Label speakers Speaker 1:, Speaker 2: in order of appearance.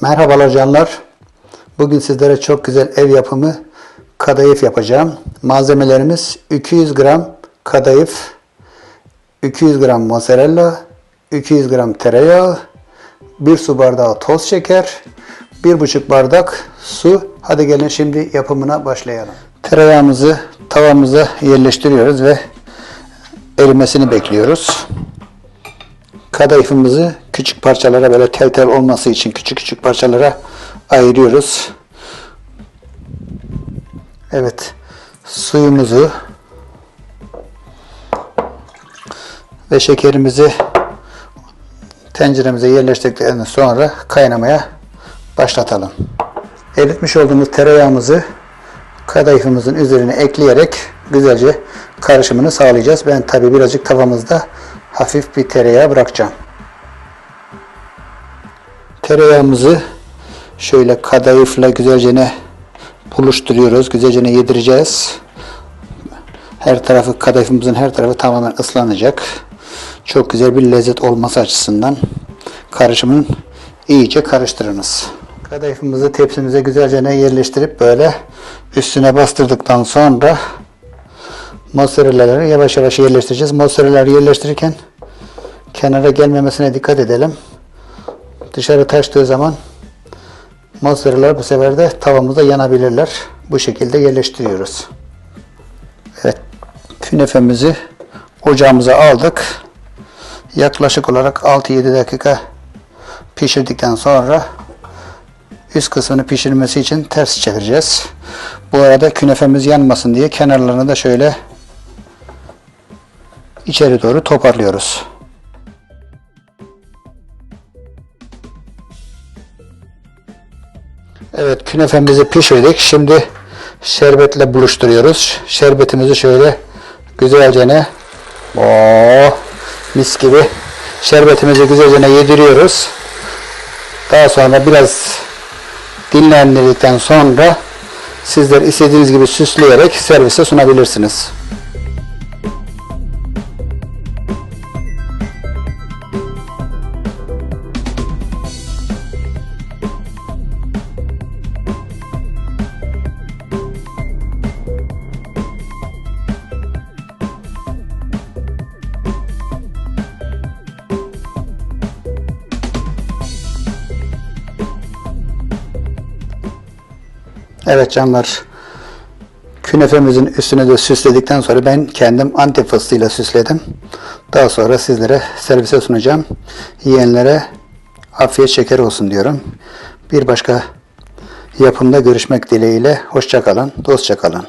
Speaker 1: Merhabalar canlar. Bugün sizlere çok güzel ev yapımı kadayıf yapacağım. Malzemelerimiz 200 gram kadayıf, 200 gram mozzarella, 200 gram tereyağı, 1 su bardağı toz şeker, 1,5 bardak su. Hadi gelin şimdi yapımına başlayalım. Tereyağımızı tavamıza yerleştiriyoruz ve erimesini bekliyoruz. Kadayıfımızı küçük parçalara böyle tel tel olması için küçük küçük parçalara ayırıyoruz. Evet. Suyumuzu ve şekerimizi tenceremize yerleştirdikten sonra kaynamaya başlatalım. Eritmiş olduğumuz tereyağımızı kadayıfımızın üzerine ekleyerek güzelce karışımını sağlayacağız. Ben tabi birazcık tavamızda hafif bir tereyağı bırakacağım. Tereyağımızı şöyle kadayıfla güzelce buluşturuyoruz. Güzelce yedireceğiz. Her tarafı kadayıfımızın her tarafı tamamen ıslanacak. Çok güzel bir lezzet olması açısından karışımın iyice karıştırınız. Kadayıfımızı tepsimize güzelce yerleştirip böyle üstüne bastırdıktan sonra mozzarella'ları yavaş yavaş yerleştireceğiz. Mozzarella'ları yerleştirirken kenara gelmemesine dikkat edelim. Dışarı taştığı zaman mozzarella'lar bu sefer de tavamızda yanabilirler. Bu şekilde yerleştiriyoruz. Evet. Künefemizi ocağımıza aldık. Yaklaşık olarak 6-7 dakika pişirdikten sonra üst kısmını pişirmesi için ters çevireceğiz. Bu arada künefemiz yanmasın diye kenarlarını da şöyle içeri doğru toparlıyoruz. Evet künefemizi pişirdik. Şimdi şerbetle buluşturuyoruz. Şerbetimizi şöyle güzelce ne Oo, mis gibi şerbetimizi güzelce ne yediriyoruz. Daha sonra biraz dinlendirdikten sonra sizler istediğiniz gibi süsleyerek servise sunabilirsiniz. Evet canlar. Künefemizin üstüne de süsledikten sonra ben kendim antep fıstığıyla süsledim. Daha sonra sizlere servise sunacağım. Yiyenlere afiyet şeker olsun diyorum. Bir başka yapımda görüşmek dileğiyle. Hoşçakalın, dostça kalın.